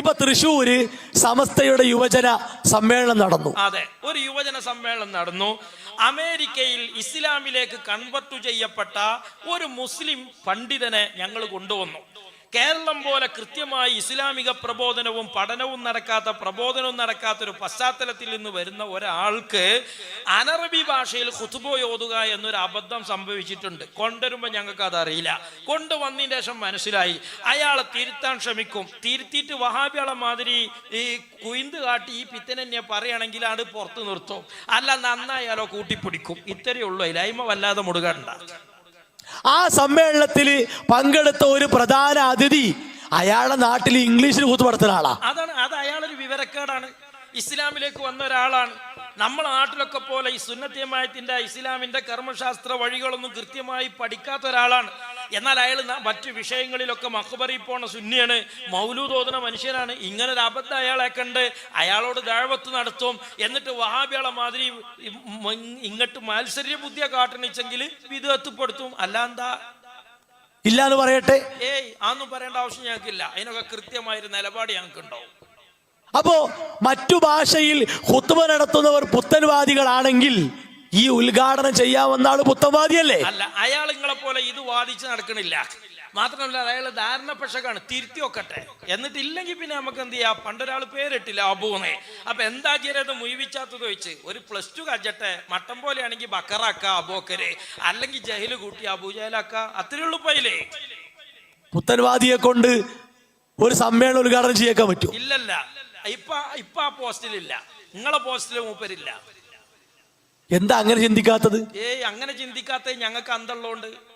ഇപ്പൊ തൃശ്ശൂര് സമസ്തയുടെ യുവജന സമ്മേളനം നടന്നു. അതെ ഒരു യുവജന സമ്മേളനം നടന്നു. അമേരിക്കയിൽ ഇസ്ലാമിലേക്ക് കൺവെർട്ട് ചെയ്യപ്പെട്ട ഒരു മുസ്ലിം പണ്ഡിതനെ ഞങ്ങൾ കൊണ്ടുവന്നു. കേരളം പോലെ കൃത്യമായി ഇസ്ലാമിക പ്രബോധനവും പഠനവും നടക്കാത്ത പ്രബോധനവും നടക്കാത്ത ഒരു പശ്ചാത്തലത്തിൽ നിന്ന് വരുന്ന ഒരാൾക്ക് അനറബി ഭാഷയിൽ ഖുതുബോ ഓതുക എന്നൊരു അബദ്ധം സംഭവിച്ചിട്ടുണ്ട്. കൊണ്ടുവരുമ്പോൾ ഞങ്ങൾക്ക് അതറിയില്ല. കൊണ്ടുവന്നതിന് ശേഷം മനസ്സിലായി. അയാൾ തിരുത്താൻ ശ്രമിക്കും. തിരുത്തിയിട്ട് വഹാബികളെ മാതിരി ഈ കുയിന്ത് കാട്ടി ഈ പിത്തനെന്നെ പറയുകയാണെങ്കിൽ അത് പുറത്ത് നിർത്തും. അല്ല നന്നായാലോ കൂട്ടിപ്പിടിക്കും. ഇത്രയേ ഉള്ളൂ. അതിലായ്മ വല്ലാതെ മുടുകണ്ട ആ സമ്മേളനത്തിൽ പങ്കെടുത്ത ഒരു പ്രധാന അതിഥി അയാളുടെ നാട്ടിൽ ഇംഗ്ലീഷിൽ കൂത്തുപടുത്തുന്ന ആളാ. അതാണ് അത് അയാളൊരു വിവരക്കേടാണ്. ഇസ്ലാമിലേക്ക് വന്ന ഒരാളാണ്. നമ്മളെ നാട്ടിലൊക്കെ പോലെ ഈ സുന്നത്യമായത്തിന്റെ ഇസ്ലാമിന്റെ കർമ്മശാസ്ത്ര വഴികളൊന്നും കൃത്യമായി പഠിക്കാത്ത ഒരാളാണ്. എന്നാൽ അയാൾ മറ്റു വിഷയങ്ങളിലൊക്കെ മഹബറി പോണ സുന്നിയാണ് മൗലൂദ് ഓതുന്ന മനുഷ്യനാണ്. ഇങ്ങനെ ഒരു അബദ്ധം അയാളെ കണ്ട് അയാളോട് ദാഴ്വത്ത് നടത്തും. എന്നിട്ട് വഹാബികളെ മാതിരി ഇങ്ങോട്ട് മത്സര്യ ബുദ്ധിയെ കാട്ടണിച്ചെങ്കിൽ വിധത്തുപ്പെടുത്തും അല്ലാന്താ? ഇല്ലാന്ന് പറയട്ടെ. ഏയ് അതൊന്നും പറയേണ്ട ആവശ്യം ഞങ്ങൾക്കില്ല. അതിനൊക്കെ കൃത്യമായൊരു നിലപാട് ഞങ്ങൾക്കുണ്ടാവും. അപ്പോ മറ്റു ഭാഷയിൽ ഹുത്തുമ നടത്തുന്നവർ പുത്തൻവാദികളാണെങ്കിൽ ഈ ഉദ്ഘാടനം ചെയ്യാവുന്ന ആൾ പുത്തവാദിയല്ലേ അല്ല അയാൾ നിങ്ങളെ പോലെ ഇത് വാദിച്ച് നടക്കണില്ല. മാത്രമല്ല അയാൾ ധാരണ പക്ഷക്കാണ് തിരുത്തി വെക്കട്ടെ. എന്നിട്ട് ഇല്ലെങ്കിൽ പിന്നെ നമുക്ക് എന്ത് ചെയ്യാം? പണ്ടൊരാൾ പേരിട്ടില്ല അബൂനെ. അപ്പൊ എന്താ ചെയ്യരുത്? മുയിവിച്ചാത്തത് വെച്ച് ഒരു പ്ലസ് ടു കജട്ടെ മട്ടം പോലെയാണെങ്കിൽ ബക്കറാക്ക അബോക്കര് അല്ലെങ്കിൽ ജയിൽ കൂട്ടി അബൂജഹലാക്ക അത്രേ ഉള്ളൂ പൈലേ പുത്തൻവാദിയെ കൊണ്ട് ഒരു സമ്മേളനം ഉദ്ഘാടനം ചെയ്യാൻ പറ്റും ഇല്ലല്ല. ഇപ്പൊ ഇപ്പൊ ആ പോസ്റ്റിലില്ല നിങ്ങളെ പോസ്റ്റിൽ മൂപ്പരില്ല. എന്താ അങ്ങനെ ചിന്തിക്കാത്തത്? ഏയ് അങ്ങനെ ചിന്തിക്കാത്ത ഞങ്ങൾക്ക് അന്തള്ളോണ്ട്.